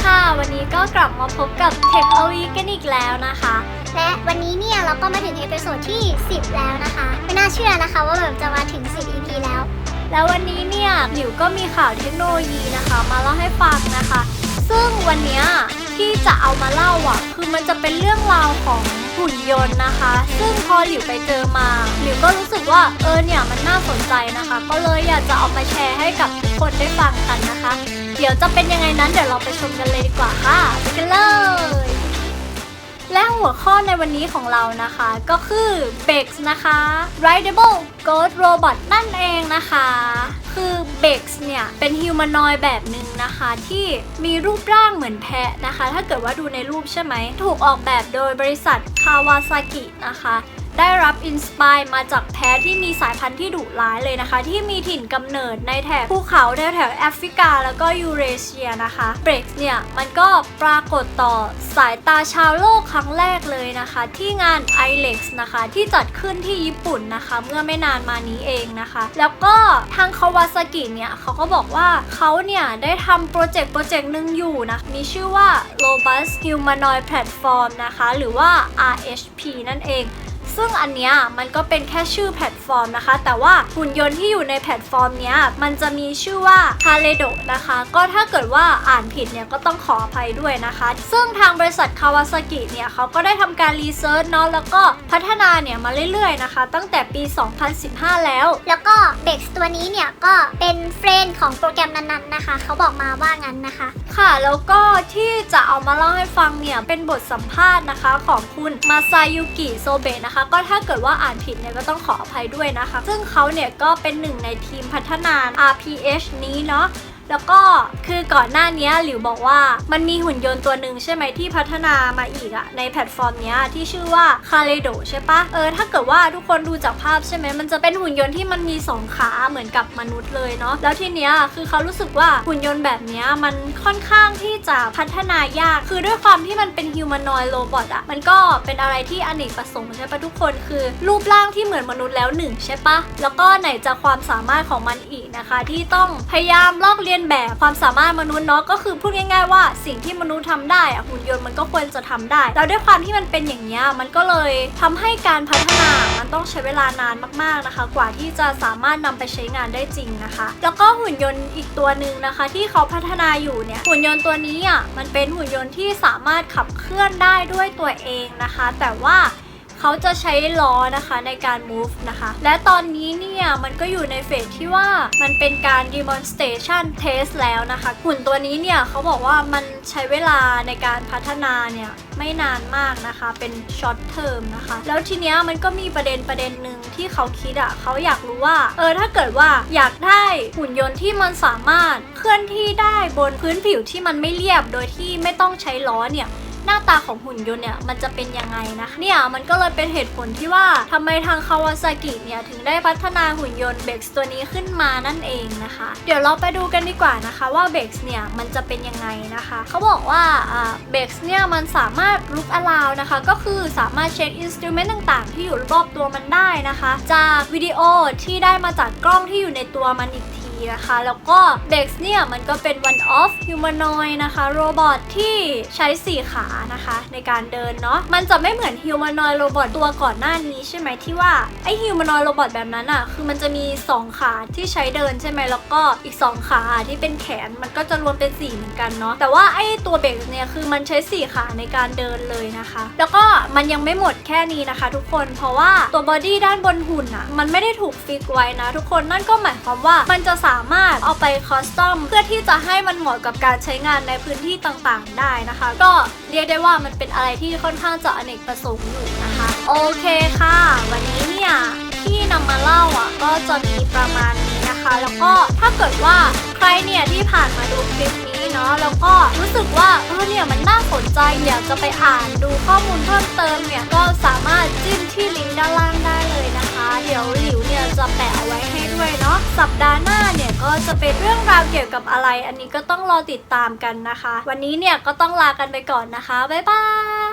ค่ะ วันนี้ก็กลับมาพบกับ Tech a w e กันอีกแล้วนะคะ และวันนี้เนี่ยเราก็มาถึงเอพิโซดที่ 10 แล้วนะคะ ไม่น่าเชื่อนะคะว่าแบบจะมาถึง 10 EP แล้ว แล้ววันนี้เนี่ยหลิวก็มีข่าวเทคโนโลยีนะคะ มาเล่าให้ฟังนะคะ ซึ่งวันเนี้ยที่จะเอา มาเล่าอะ คือมันจะเป็นเรื่องราวของหุ่นยนต์นะคะ ซึ่งพอหลิวไปเจอมา หลิวก็รู้สึกว่าเออเนี่ยมันน่าสนใจนะคะ ก็เลยอยากจะเอามาแชร์ให้กับทุกคนได้ฟังกันนะคะ เดี๋ยวจะเป็นยังไงนั้นเดี๋ยวเราไปชมกันเลยดีกว่าค่ะไปกันเลย และหัวข้อในวันนี้ของเรานะคะ ก็คือ Bex นะคะ Rideable Ghost Robot นั่นเองนะคะ คือ Bex เนี่ย เป็นฮิวแมนอยแบบหนึ่งนะคะ ที่มีรูปร่างเหมือนแพะนะคะ ถ้าเกิดว่าดูในรูปใช่ไหม ถูกออกแบบโดยบริษัทคาวาซากินะคะ ได้รับอินสปายมาจากแพะที่มีสายพันธุ์ที่ดุร้ายเลยนะคะ ที่มีถิ่นกำเนิดในแถบภูเขาแถวแถวแอฟริกา แล้วก็ยูเรเชียนะคะเบรกเนี่ยมันก็ปรากฏต่อสายตาชาวโลกครั้งแรกเลยนะคะ ที่งาน i l e x นะคะที่จัดขึ้นที่ญี่ปุ่นนะคะ เมื่อไม่นานมานี้เองนะคะ แล้วก็ทางคาวาซากิเนี่ยเขาก็บอกว่าเขาเนี่ยได้ทำโปรเจกต์โปรเจกต์หนึ่งอยู่นะมีชื่อว่า Robust Humanoid Platform นะคะ หรือว่า RHP นั่นเอง ซึ่งอันเนี้ยมันก็เป็นแค่ชื่อแพลตฟอร์มนะคะ แต่ว่าหุ่นยนต์ที่อยู่ในแพลตฟอร์มเนี้ยมันจะมีชื่อว่า h a l e d o นะคะ ก็ถ้าเกิดว่าอ่านผิดเนี่ยก็ต้องขออภัยด้วยนะคะ ซึ่งทางบริษัทคาวาซากิเนี่ยเขาก็ได้ทำการรีเสิร์ชเนาะแล้วก็พัฒนาเนี่ยมาเรื่อยๆนะคะ ตั้งแต่ปี 2015 แล้ว แล้วก็ Bex ตัวนี้เนี่ยก็เป็นเฟรนด์ของโปรแกรมนั้นๆนะคะ เขาบอกมาว่างั้นนะคะ ค่ะแล้วก็ที่จะเอามาเล่าให้ฟังเนี่ยเป็นบทสัมภาษณ์นะคะ ของคุณมาซายุกิโซเบะนะคะก็ถ้าเกิดว่าอ่านผิดเนี่ยก็ต้องขออภัยด้วยนะคะ ซึ่งเขาเนี่ยก็เป็นหนึ่งในทีมพัฒนา RPH นี้เนาะ แล้วก็คือก่อนหน้านี้หลิวบอกว่ามันมีหุ่นยนต์ตัวหนึ่งใช่ไหมที่พัฒนามาอีกอะในแพลตฟอร์มนี้ที่ชื่อว่า c a l e d o ใช่ปะเออถ้าเกิดว่าทุกคนดูจากภาพใช่ไหมมันจะเป็นหุ่นยนต์ที่มันมีสองขาเหมือนกับมนุษย์เลยเนาะแล้วทีเนี้ยคือเขารู้สึกว่าหุ่นยนต์แบบนี้มันค่อนข้างที่จะพัฒนายากคือด้วยความที่มันเป็นฮิวแมนอยโรบอทอะมันก็เป็นอะไรที่อเนกประสงค์ใช่ปะทุกคนคือรูปร่างที่เหมือนมนุษย์แล้วหนึ่งใช่ปะแล้วก็ไหนจะความสามารถของมันอีกนะคะ ที่ต้องพยายามลอกเลียนแบบความสามารถมนุษย์เนาะก็คือพูดง่าย ๆ ว่าสิ่งที่มนุษย์ทำได้อะหุ่นยนต์มันก็ควรจะทำได้ แล้วด้วยความที่มันเป็นอย่างนี้ยมันก็เลยทำให้การพัฒนามันต้องใช้เวลานานมากๆนะคะ กว่าที่จะสามารถนำไปใช้งานได้จริงนะคะ แล้วก็หุ่นยนต์อีกตัวหนึ่งนะคะ ที่เขาพัฒนาอยู่เนี่ยหุ่นยนต์ตัวนี้อะมันเป็นหุ่นยนต์ที่สามารถขับเคลื่อนได้ด้วยตัวเองนะคะ แต่ว่า เขาจะใช้ล้อนะคะในการ move นะคะ และตอนนี้เนี่ยมันก็อยู่ในเฟสที่ว่ามันเป็นการ demonstration test แล้วนะคะ หุ่นตัวนี้เนี่ยเขาบอกว่ามันใช้เวลาในการพัฒนาเนี่ยไม่นานมากนะคะ เป็น short term นะคะ แล้วทีเนี้ยมันก็มีประเด็นประเด็นหนึ่งที่เขาคิดอะ่ะเขาอยากรู้ว่า เออถ้าเกิดว่าอยากได้หุ่นยนต์ที่มันสามารถเคลื่อนที่ได้บนพื้นผิวที่มันไม่เรียบโดยที่ไม่ต้องใช้ล้อเนี่ย หน้าตาของหุ่นยนต์เนี่ยมันจะเป็นยังไงนะคะเนี่ยมันก็เลยเป็นเหตุผลที่ว่าทำไมทางคาวาซากิเนี่ยถึงได้พัฒนาหุ่นยนต์เบ x ตัวนี้ขึ้นมานั่นเองนะคะ เดี๋ยวเราไปดูกันดีกว่านะคะว่าเบ x เนี่ยมันจะเป็นยังไงนะคะเขาบอกว่าเบ x เนี่ยมันสามารถลุกอลาวนะคะ ก็คือสามารถเช็คอินสตูเมนต์ต่างๆ ที่อยู่รอบตัวมันได้นะคะ จากวิดีโอที่ได้มาจากกล้องที่อยู่ในตัวมันอีกที นะคะ แล้วก็ Bex เนี่ยมันก็เป็น one of humanoid นะคะโรบอทที่ใช้4ขานะคะ ในการเดินเนาะมันจะไม่เหมือน humanoid โรบอทตัวก่อนหน้านี้ใช่ไหมที่ว่าไอ humanoid โรบอทแบบนั้นอะ่ะคือมันจะมี 2 ขาที่ใช้เดินใช่ไหมแล้วก็อีก 2 ขาที่เป็นแขนมันก็จะรวมเป็น 4 เหมือนกันเนาะแต่ว่าไอตัว Bex เนี่ยคือมันใช้ 4 ขาในการเดินเลยนะคะ แล้วก็มันยังไม่หมดแค่นี้นะคะ ทุกคนเพราะว่าตัวบอดี้ด้านบนหุ่นอะ่ะมันไม่ได้ถูกฟิกไว้นะทุกคนนั่นก็หมายความว่ามันจะสามารถเอาไปคอสตอมเพื่อที่จะให้มันเหมาะกับการใช้งานในพื้นที่ต่างๆ ได้นะคะ ก็เรียกได้ว่ามันเป็นอะไรที่ค่อนข้างจะอเนกประสงค์อยู่นะคะ โอเคค่ะ วันนี้เนี่ยที่นำมาเล่าอะก็จะมีประมาณนี้นะคะ แล้วก็ถ้าเกิดว่าใครเนี่ยที่ผ่านมาดูคลิปนี้เนาะแล้วก็รู้สึกว่าเออเนี่ยมันน่าสนใจอยากจะไปอ่านดูข้อมูลเพิ่มเติมเนี่ยก็สามารถจิ้มที่ลิงก์ด้านล่างได้เลยนะคะ เดี๋ยวหลิวเนี่ยจะแปะเอาไว้ให้ด้วย จะเป็นเรื่องราวเกี่ยวกับอะไร อันนี้ก็ต้องรอติดตามกันนะคะ วันนี้เนี่ยก็ต้องลากันไปก่อนนะคะ บ๊ายบาย